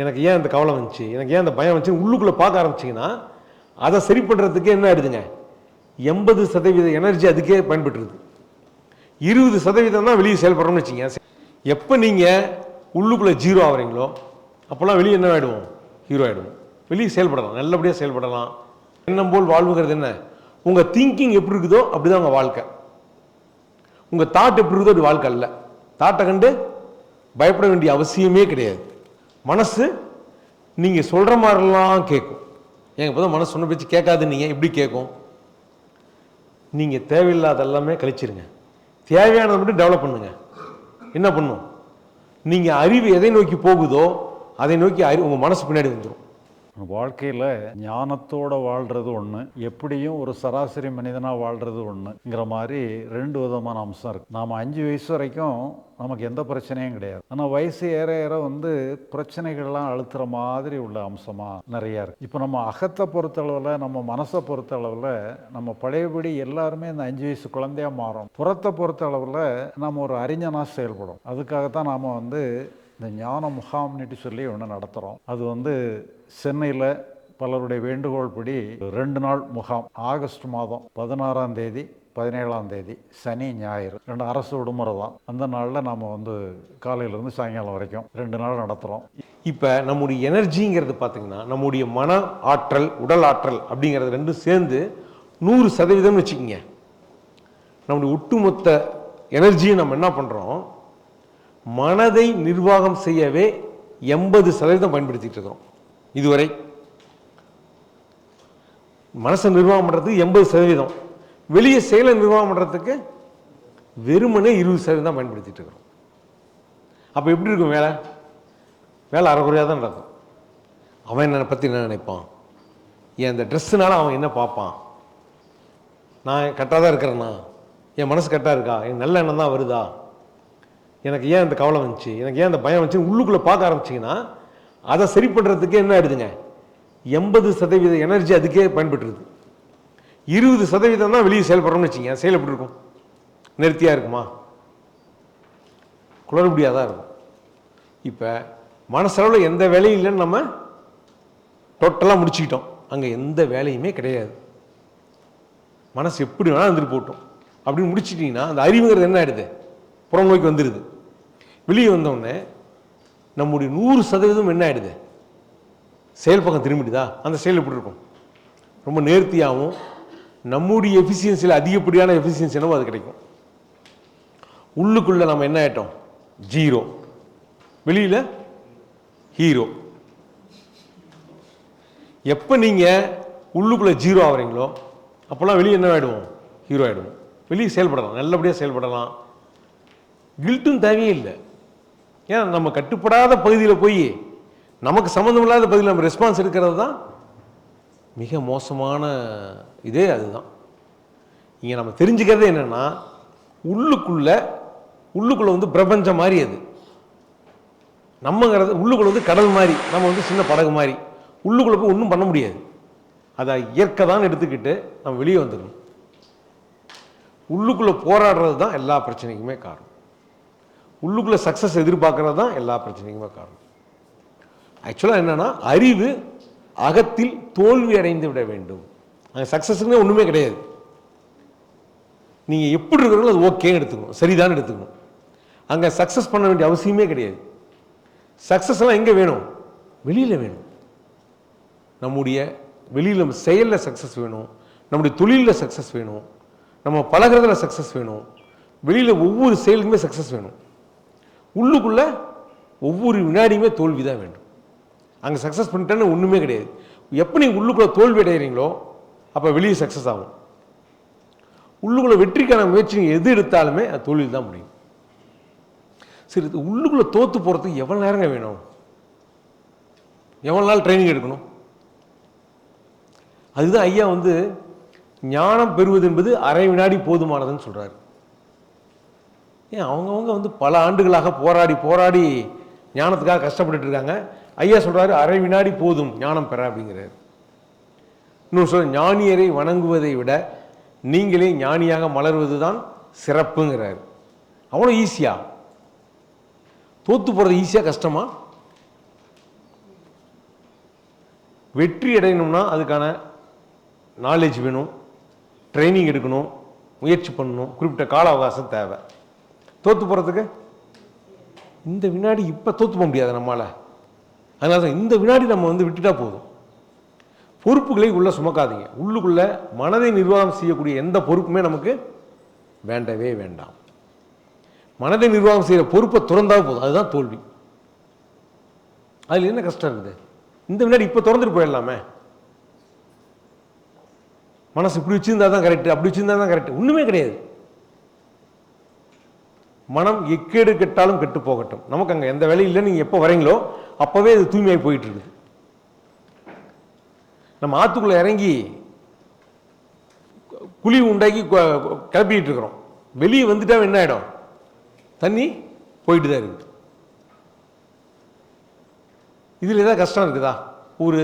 எனக்கு ஏன் இந்த கவலை வந்துச்சு? எனக்கு ஏன் அந்த பயம் வந்துச்சு? உள்ளுக்குள்ளே பார்க்க ஆரம்பிச்சிங்கன்னா அதை சரி பண்ணுறதுக்கு என்ன ஆயிடுதுங்க? எண்பது சதவீத எனர்ஜி அதுக்கே பயன்பட்டுருது. இருபது சதவீதம் தான் வெளியே செயல்படுறோம்னு வச்சுங்க எப்போ நீங்கள் உள்ளுக்குள்ளே ஜீரோ ஆகுறீங்களோ அப்போல்லாம் வெளியே என்ன ஆகிடுவோம் ஹீரோ ஆகிடுவோம் வெளியே செயல்படலாம். நல்லபடியாக செயல்படலாம். எண்ணம் போல் வாழ்வுங்கிறது என்ன? உங்கள் திங்கிங் எப்படி இருக்குதோ அப்படிதான் உங்கள் வாழ்க்கை. உங்கள் தாட் எப்படி இருக்குதோ அப்படி வாழ்க்கை அல்ல. தாட்டை கண்டு பயப்பட வேண்டிய அவசியமே கிடையாது. மனசு நீங்கள் சொல்கிற மாதிரிலாம் கேட்கும் ஏங்க இப்போ தான் மனசு சொன்ன பேச்சு கேட்காது நீங்கள் எப்படி கேட்கும்? நீங்கள் தேவையில்லாத எல்லாமே கழிச்சிருங்க. தேவையானதை மட்டும் டெவலப் பண்ணுங்கள் என்ன பண்ணும்? நீங்கள் அறிவு எதை நோக்கி போகுதோ அதை நோக்கி அறிவு உங்கள் மனசு பின்னாடி வந்துடும் வாழ்க்கையில் ஞானத்தோட வாழ்கிறது ஒன்று எப்படியும் ஒரு சராசரி மனிதனாக வாழ்கிறது ஒன்றுங்கிற மாதிரி ரெண்டு விதமான அம்சம் இருக்குது நாம் அஞ்சு வயசு வரைக்கும் நமக்கு எந்த பிரச்சனையும் கிடையாது. ஆனால் வயசு ஏற ஏற வந்து பிரச்சனைகள்லாம் அழுத்துற மாதிரி உள்ள அம்சமாக நிறையா இருக்குது இப்போ நம்ம அகத்தை பொறுத்தளவில் நம்ம மனசை பொறுத்தளவில் நம்ம பழையபடி எல்லாருமே இந்த அஞ்சு வயசு குழந்தையா மாறும். புறத்தை பொறுத்தளவில் நம்ம ஒரு அறிஞனாக செயல்படும் அதுக்காகத்தான் நாம் வந்து இந்த ஞான முகாம்னுட்டு சொல்லி ஒன்று நடத்துகிறோம் அது வந்து சென்னையில் பலருடைய வேண்டுகோள் படி ரெண்டு நாள் முகாம். ஆகஸ்ட் மாதம் பதினாறாம் தேதி பதினேழாம் தேதி சனி ஞாயிறு. ரெண்டு அரசு விடுமுறை தான். அந்த நாளில் நாம் வந்து காலையிலேருந்து சாயங்காலம் வரைக்கும் ரெண்டு நாள் நடத்துகிறோம் இப்போ நம்முடைய எனர்ஜிங்கிறது பார்த்தீங்கன்னா நம்முடைய மன ஆற்றல் உடல் ஆற்றல் அப்படிங்கிறது ரெண்டும் சேர்ந்து நூறு சதவீதம்னு வச்சுக்கோங்க. நம்முடைய ஒட்டுமொத்த எனர்ஜியை நம்ம என்ன பண்ணுறோம் மனதை நிர்வாகம் செய்யவே எண்பது சதவீதம் பயன்படுத்திட்டு இருக்கிறோம். இதுவரை மனசை நிர்வாகம் பண்ணுறதுக்கு எண்பது சதவீதம். வெளியே செயலை நிர்வாகம் பண்ணுறதுக்கு வெறுமனே இருபது சதவீதம் தான் பயன்படுத்திட்டு இருக்கிறோம். அப்போ எப்படி இருக்கும் வேலை? வேலை அறகுறையாக தான் நடக்கும். அவன் என்னை பற்றி என்ன நினைப்பான்? என் இந்த ட்ரெஸ்ஸுனால அவன் என்ன பார்ப்பான்? நான் கரெக்டாக தான் இருக்கிறேன்னா என் மனசு கரெக்டாக இருக்கா? என் நல்ல எண்ணம் தான் வருதா? எனக்கு ஏன் இந்த கவலை வந்துச்சு? எனக்கு ஏன் அந்த பயம் வந்துச்சு? உள்ளுக்குள்ளே பார்க்க ஆரம்பிச்சிங்கன்னா அதை சரி பண்ணுறதுக்கு என்ன ஆயிடுதுங்க? எண்பது சதவீத எனர்ஜி அதுக்கே பயன்பட்டுருது. இருபது சதவீதம் தான் வெளியே செயல்படுறோம்னு வச்சுங்க செயல் எப்படி இருக்கும்? இருக்குமா? குளறுபடியாக தான் இருக்கும். இப்போ மனசளவில் எந்த வேலையும் இல்லைன்னு நம்ம டோட்டலாக முடிச்சுக்கிட்டோம். அங்கே எந்த வேலையுமே கிடையாது. மனசு எப்படி வேணாலும் இருந்துட்டு போட்டோம் அப்படின்னு முடிச்சிட்டிங்கன்னா அந்த அறிவுங்கிறது என்ன ஆகிடுது புறம் வந்துடுது வெளியே வந்தோடனே நம்முடைய நூறு சதவீதம் என்ன ஆயிடுது? செயல் பக்கம் திரும்பிடுதா? அந்த செயல் எப்படி இருக்கும்? ரொம்ப நேர்த்தியாகவும் நம்முடைய எஃபிஷியன்சியில் அதிகப்படியான எஃபிஷியன்சி என்னவோ அது கிடைக்கும். உள்ளுக்குள்ளே நம்ம என்ன ஆகிட்டோம் ஜீரோ வெளியில ஹீரோ எப்போ நீங்கள் உள்ளுக்குள்ளே ஜீரோ ஆகுறீங்களோ அப்போல்லாம் வெளியே என்ன ஆகிடுவோம் ஹீரோ ஆகிடுவோம் வெளியே செயல்படலாம். நல்லபடியாக செயல்படலாம். கில்ட்டும் தேவையே இல்லை. ஏன்னா நம்ம கட்டுப்படாத பகுதியில் போய் நமக்கு சம்மந்தம் இல்லாத பகுதியில் நம்ம ரெஸ்பான்ஸ் எடுக்கிறது தான் மிக மோசமான இதே அதுதான். இங்கே நம்ம தெரிஞ்சுக்கிறது என்னென்னா உள்ளுக்குள்ள உள்ளுக்குள்ளே வந்து பிரபஞ்சம் மாதிரி அது. நம்மங்கிறது உள்ளுக்குள்ள வந்து கடல் மாதிரி நம்ம வந்து சின்ன படகு மாதிரி. உள்ளுக்குள்ளே போய் ஒன்றும் பண்ண முடியாது. அதை இயற்கை தான் எடுத்துக்கிட்டு நம்ம வெளியே வந்துடணும். உள்ளுக்குள்ளே போராடுறது தான் எல்லா பிரச்சனைக்குமே காரணம். உள்ளுக்குள்ளே சக்ஸஸ் எதிர்பார்க்கறது தான் எல்லா பிரச்சனைக்குமே காரணம். ஆக்சுவலாக என்னென்னா அறிவு அகத்தில் தோல்வி அடைந்து விட வேண்டும். அங்கே சக்ஸஸ்னே ஒன்றுமே கிடையாது. நீங்கள் எப்படி இருக்கிறீங்களோ அது ஓகேன்னு எடுத்துக்கணும். சரிதான் எடுத்துக்கணும். அங்கே சக்ஸஸ் பண்ண வேண்டிய அவசியமே கிடையாது. சக்ஸஸ் எல்லாம் எங்கே வேணும்? வெளியில் வேணும். நம்முடைய வெளியில் நம்ம செயலில் சக்ஸஸ் வேணும். நம்முடைய தொழிலில் சக்ஸஸ் வேணும். நம்ம பழகிறதுல சக்ஸஸ் வேணும். வெளியில் ஒவ்வொரு செயலுக்குமே சக்ஸஸ் வேணும். உள்ளுக்குள்ளே ஒவ்வொரு வினாடியுமே தோல்வி தான் வேண்டும். அங்கே சக்ஸஸ் பண்ணிட்டேன்னு ஒன்றுமே கிடையாது. எப்போ நீங்கள் உள்ளுக்குள்ளே தோல்வி அடைகிறீங்களோ அப்போ வெளியே சக்ஸஸ் ஆகும். உள்ளுக்குள்ளே வெற்றிக்கான முயற்சி நீங்கள் எது எடுத்தாலுமே அது தோல்வி தான் முடியும். சரி இது தோற்று போகிறதுக்கு எவ்வளோ நேரங்க வேணும்? எவ்வளோ நாள் ட்ரைனிங் எடுக்கணும்? அதுதான் ஐயா வந்து ஞானம் பெறுவது என்பது அரை வினாடி போதுமானதுன்னு சொல்கிறாரு ஏன் அவங்கவுங்க வந்து பல ஆண்டுகளாக போராடி போராடி ஞானத்துக்காக கஷ்டப்பட்டுட்டு இருக்காங்க. ஐயா சொல்கிறாரு அரை வினாடி போதும் ஞானம் பெற அப்படிங்கிறாரு. இன்னும் சொல்ற ஞானியரை வணங்குவதை விட நீங்களே ஞானியாக மலர்வது தான் சிறப்புங்கிறாரு அவ்வளோ ஈஸியா தோத்து போகிறது ஈஸியாக கஷ்டமா? வெற்றி அடையணும்னா அதுக்கான நாலேஜ் வேணும். ட்ரைனிங் எடுக்கணும். முயற்சி பண்ணணும். குறிப்பிட்ட கால அவகாசம் தேவை. தோற்று போகிறதுக்கு இந்த வினாடி இப்போ தோற்று போக முடியாது நம்மளால் அதனால தான் இந்த வினாடி நம்ம வந்து விட்டுட்டா போதும். பொறுப்புகளை உள்ளே சுமக்காதீங்க. உள்ளுக்குள்ளே மனதை நிர்வாகம் செய்யக்கூடிய எந்த பொறுப்புமே நமக்கு வேண்டவே வேண்டாம். மனதை நிர்வாகம் செய்கிற பொறுப்பை துறந்தா போதும். அதுதான் தோல்வி. அதில் என்ன கஷ்டம் இருக்குது? இந்த வினாடி இப்போ திறந்துட்டு போயிடலாமே. மனசு இப்படி வச்சுருந்தா தான் கரெக்டு அப்படி வச்சுருந்தா தான் கரெக்ட் ஒன்றுமே கிடையாது. மனம் எக்கேடு கெட்டாலும் கெட்டு போகட்டும். நமக்கு அங்கே எந்த வேலையும் இல்லை நீங்கள் எப்போ வரீங்களோ அப்போவே அது தூய்மையாகி போயிட்டு இருக்குது நம்ம ஆற்றுக்குள்ளே இறங்கி குழி உண்டாக்கி கிளப்பிக்கிட்டு இருக்கிறோம். வெளியே வந்துட்டா என்ன ஆகிடும் தண்ணி போயிட்டு தான் இருக்குது. இதில் ஏதாவது கஷ்டம் இருக்குதா? ஒரு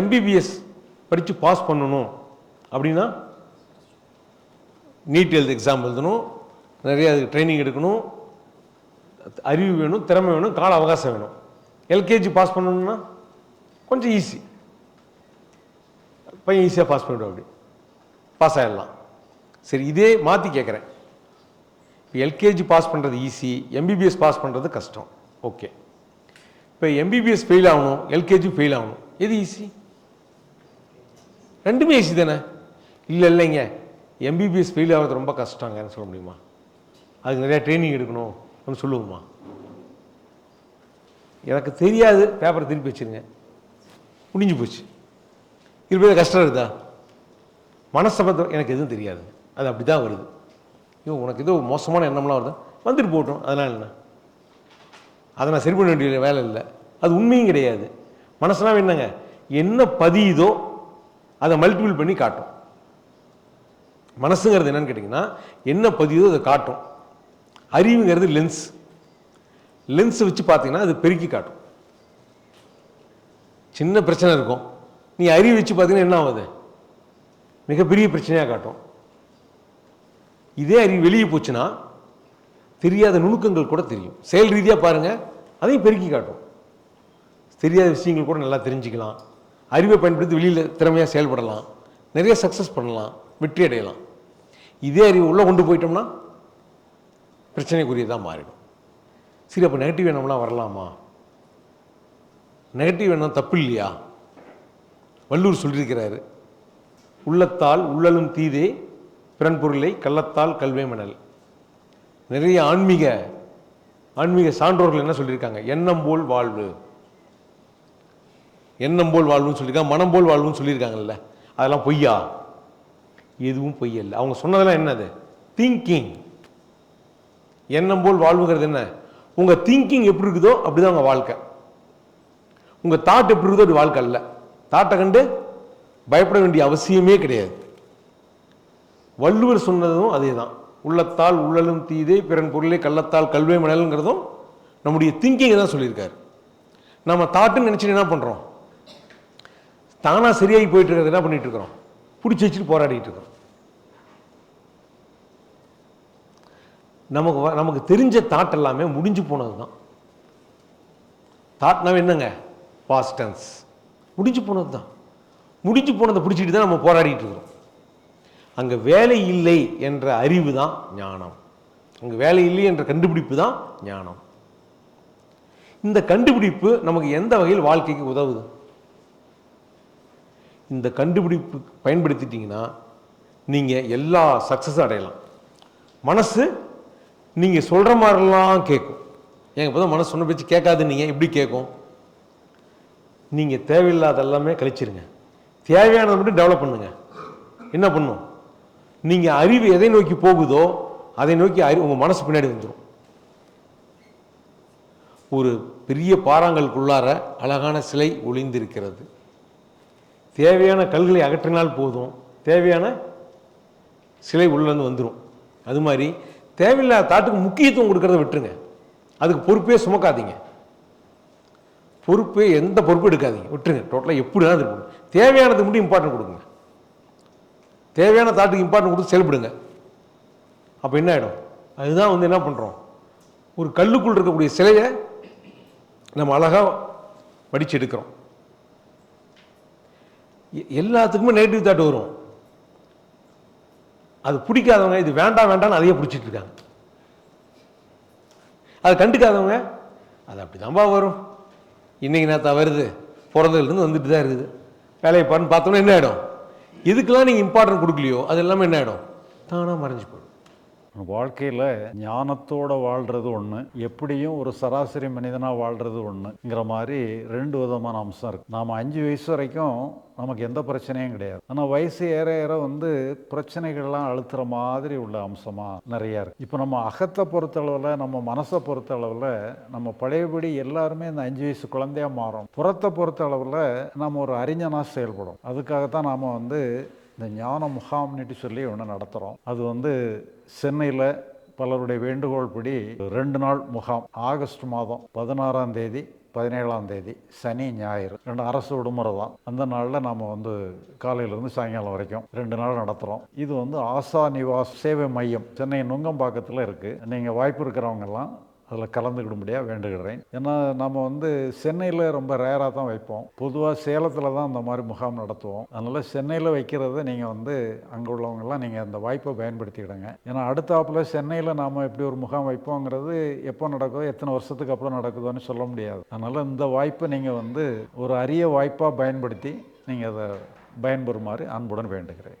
எம்பிபிஎஸ் படித்து பாஸ் பண்ணணும் அப்படின்னா நீட் எழுது எக்ஸாம் எழுதணும். நிறைய அதுக்கு ட்ரைனிங் எடுக்கணும். அறிவு வேணும் திறமை வேணும் கால அவகாசம் வேணும். எல்கேஜி பாஸ் பண்ணணும்னா கொஞ்சம் ஈஸி பையன் ஈஸியாக பாஸ் பண்ணிவிடும் அப்படி. பாஸ் ஆகிடலாம் சரி இதே மாற்றி கேட்குறேன் இப்போ எல்கேஜி பாஸ் பண்ணுறது ஈஸி எம்பிபிஎஸ் பாஸ் பண்ணுறது கஷ்டம். ஓகே இப்போ எம்பிபிஎஸ் ஃபெயில் ஆகணும் எல்கேஜி ஃபெயில் ஆகணும். எது ஈஸி ரெண்டுமே ஈஸி தானே? இல்லை இல்லைங்க. எம்பிபிஎஸ் ஃபெயில் ஆகிறது ரொம்ப கஷ்டங்கன்னு சொல்ல முடியுமா? அதுக்கு நிறையா ட்ரைனிங் எடுக்கணும் அப்படின்னு சொல்லுவோமா? எனக்கு தெரியாது. பேப்பரை திருப்பி வச்சிருங்க. முடிஞ்சு போச்சு. இருப்பது கஷ்டம் இருக்குதா? மனசபத்தம் எனக்கு எதுவும் தெரியாது. அது அப்படி தான் வருது. ஐயோ உனக்கு ஏதோ மோசமான எண்ணம்லாம் வருது? வந்துட்டு போட்டோம் அதனால் என்ன அதை நான் சரி பண்ண வேண்டிய வேலை இல்லை. அது உண்மையும் கிடையாது. மனசுலாம் என்னங்க? என்ன பதியுதோ அதை மல்டிபிள் பண்ணி காட்டும். மனசுங்கிறது என்னன்னு கேட்டிங்கன்னா என்ன பதியுதோ அதை காட்டும். அறிவுங்கிறது லென்ஸ் லென்ஸ் வச்சு பார்த்தீங்கன்னா அது பெருக்கி காட்டும். சின்ன பிரச்சனை இருக்கும். நீ அறிவு வச்சு பார்த்தீங்கன்னா என்ன ஆகுது? மிகப்பெரிய பிரச்சனையாக காட்டும். இதே அறிவு வெளியே போச்சுன்னா தெரியாத நுணுக்கங்கள் கூட தெரியும். செயல் ரீதியாக பாருங்கள் அதையும் பெருக்கி காட்டும். தெரியாத விஷயங்கள் கூட நல்லா தெரிஞ்சுக்கலாம். அறிவை பயன்படுத்தி வெளியில் திறமையாக செயல்படலாம். நிறைய சக்ஸஸ் பண்ணலாம். வெற்றி அடையலாம். இதே அறிவு உள்ளே கொண்டு போயிட்டோம்னா பிரச்சனைக்குரியதாக மாறிடும். சரி அப்போ நெகட்டிவ் எண்ணம்லாம் வரலாமா? நெகட்டிவ் எண்ணம் தப்பு இல்லையா வள்ளூர் சொல்லியிருக்கிறாரு உள்ளத்தால் உள்ளலும் தீதே பிறன் பொருளை கள்ளத்தால் கல்வே மணல். நிறைய ஆன்மீக ஆன்மீக சான்றோர்கள் என்ன சொல்லியிருக்காங்க? எண்ணம் போல் வாழ்வு. எண்ணம் போல் வாழ்வுன்னு சொல்லியிருக்காங்க மனம் போல் வாழ்வுன்னு சொல்லியிருக்காங்கல்ல அதெல்லாம் பொய்யா? எதுவும் பொய்யல்ல. அவங்க சொன்னதெல்லாம் என்னது? திங்கிங் எண்ணம் போல் வாழ்வுங்கிறது என்ன? உங்கள் திங்கிங் எப்படி இருக்குதோ அப்படிதான் உங்கள் வாழ்க்கை. உங்கள் தாட் எப்படி இருக்குதோ அப்படி வாழ்க்கை அல்ல. தாட்டை கண்டு பயப்பட வேண்டிய அவசியமே கிடையாது. வள்ளுவர் சொன்னதும் அதே தான் உள்ளத்தால் உள்ளலும் தீதே பிறன் பொருளை கள்ளத்தால் கல்வே மணலுங்கிறதும் நம்முடைய திங்கிங்கை தான் சொல்லியிருக்காரு. நம்ம தாட்டுன்னு நினச்சிட்டு என்ன பண்ணுறோம் தானாக சரியாகி போயிட்டு இருக்கிறது என்ன பண்ணிட்டு இருக்கிறோம்? பிடிச்சி வச்சுட்டு போராடிட்டு இருக்கிறோம். நமக்கு வ- நமக்கு தெரிஞ்ச தாட் எல்லாமே முடிஞ்சு போனது தான் தாட்னாவே என்னங்க? பாஸ்டன்ஸ் முடிஞ்சு போனது தான் முடிஞ்சு போனதை பிடிச்சிட்டு தான் நம்ம போராடிட்டு இருக்கிறோம். அங்கே வேலை இல்லை என்ற அறிவு தான் ஞானம். அங்கே வேலை இல்லை என்ற கண்டுபிடிப்பு தான் ஞானம். இந்த கண்டுபிடிப்பு நமக்கு எந்த வகையில் வாழ்க்கைக்கு உதவுது? இந்த கண்டுபிடிப்பு பயன்படுத்திட்டிங்கன்னா நீங்கள் எல்லா சக்ஸஸும் அடையலாம். மனசு நீங்கள் சொல்கிற மாதிரிலாம் கேட்கும் எங்கள் இப்போ மனசு சொன்ன பேச்சு கேட்காது நீங்கள் எப்படி கேட்கும்? நீங்கள் தேவையில்லாத எல்லாமே கழிச்சிருங்க. தேவையானதை மட்டும் டெவலப் பண்ணுங்க. என்ன பண்ணும்? நீங்கள் அறிவு எதை நோக்கி போகுதோ அதை நோக்கி அறிவு உங்கள் மனசு பின்னாடி வந்துடும் ஒரு பெரிய பாறாங்கல்குள்ளார அழகான சிலை ஒளிந்திருக்கிறது. தேவையான கல்களை அகற்றினால் போதும். தேவையான சிலை உள்ளேருந்து வந்துடும் அது மாதிரி தேவையில்லாத தாட்டுக்கு முக்கியத்துவம் கொடுக்கறத விட்டுருங்க. அதுக்கு பொறுப்பே சுமக்காதீங்க. பொறுப்பே எந்த பொறுப்பும் எடுக்காதீங்க. விட்டுருங்க. டோட்டலாக எப்படி வேணாலும் இருக்கணும் தேவையானதுக்கு மட்டும் இம்பார்ட்டன்ட் கொடுங்க. தேவையான தாட்டுக்கு இம்பார்ட்டன்ட் கொடுத்து செயல்படுங்க. அப்போ என்ன ஆகிடும் அதுதான் வந்து என்ன பண்ணுறோம் ஒரு கல்லுக்குள் இருக்கக்கூடிய சிலையை நம்ம அழகாக வடிச்சு எடுக்கிறோம். எ- எல்லாத்துக்குமே நெகட்டிவ் தாட் வரும். அது பிடிக்காதவங்க இது வேண்டாம் வேண்டாம்னு அதையே பிடிச்சிட்டு இருக்காங்க. கண்டுக்காதவங்க அது அப்படி வரும். இன்றைக்கி நேத்தா வருது. பிறந்ததுலேருந்து வந்துட்டு தான் இருக்குது. வேலையை பாருன்னு பார்த்தோன்னா என்ன ஆகிடும் எதுக்கெல்லாம் நீங்கள் இம்பார்ட்டன்ட் கொடுக்கலையோ? அது எல்லாமே என்ன ஆகிடும் தானாக மறைஞ்சு போயிடும். வாழ்க்கையில் ஞானத்தோட வாழ்கிறது ஒன்று எப்படியும் ஒரு சராசரி மனிதனாக வாழ்கிறது ஒன்றுங்கிற மாதிரி ரெண்டு விதமான அம்சம் இருக்குது நாம் அஞ்சு வயசு வரைக்கும் நமக்கு எந்த பிரச்சனையும் கிடையாது. ஆனால் வயசு ஏற ஏற வந்து பிரச்சனைகள்லாம் அழுத்துற மாதிரி உள்ள அம்சமாக நிறையா இருக்குது இப்போ நம்ம அகத்தை பொறுத்தளவில் நம்ம மனசை பொறுத்தளவில் நம்ம பழையபடி எல்லாருமே இந்த அஞ்சு வயசு குழந்தையா மாறும். புறத்தை பொறுத்தளவில் நம்ம ஒரு அறிஞனாக செயல்படும் அதுக்காகத்தான் நாம் வந்து இந்த ஞான முகாம்னுட்டு சொல்லி ஒன்று நடத்துகிறோம் அது வந்து சென்னையில் பலருடைய வேண்டுகோள் படி ரெண்டு நாள் முகாம். ஆகஸ்ட் மாதம் பதினாறாம் தேதி பதினேழாம் தேதி சனி ஞாயிறு. ரெண்டு அரசு விடுமுறை தான். அந்த நாளில் நாம் வந்து காலையிலேருந்து சாயங்காலம் வரைக்கும் ரெண்டு நாள் நடத்துகிறோம் இது வந்து ஆசா நிவாஸ் சேவை மையம். சென்னை நுங்கம்பாக்கத்தில் இருக்குது நீங்கள் வாய்ப்பு இருக்கிறவங்கெல்லாம் அதில் கலந்துக்கிடும்படியாக வேண்டுகிறேன். ஏன்னா நம்ம வந்து சென்னையில் ரொம்ப ரேராக தான் வைப்போம். பொதுவாக சேலத்தில் தான் அந்த மாதிரி முகாம் நடத்துவோம். அதனால் சென்னையில் வைக்கிறத நீங்கள் வந்து அங்கே உள்ளவங்கெல்லாம் நீங்கள் அந்த வாய்ப்பை பயன்படுத்திக்கிடுங்க. ஏன்னா அடுத்தாப்புல சென்னையில் நாம் எப்படி ஒரு முகாம் வைப்போங்கிறது எப்போ நடக்குதோ எத்தனை வருஷத்துக்கு அப்புறம் நடக்குதோன்னு சொல்ல முடியாது. அதனால் இந்த வாய்ப்பை நீங்கள் வந்து ஒரு அரிய வாய்ப்பாக பயன்படுத்தி நீங்கள் அதை பயன்பெறுமாறு அன்புடன் வேண்டுகிறேன்.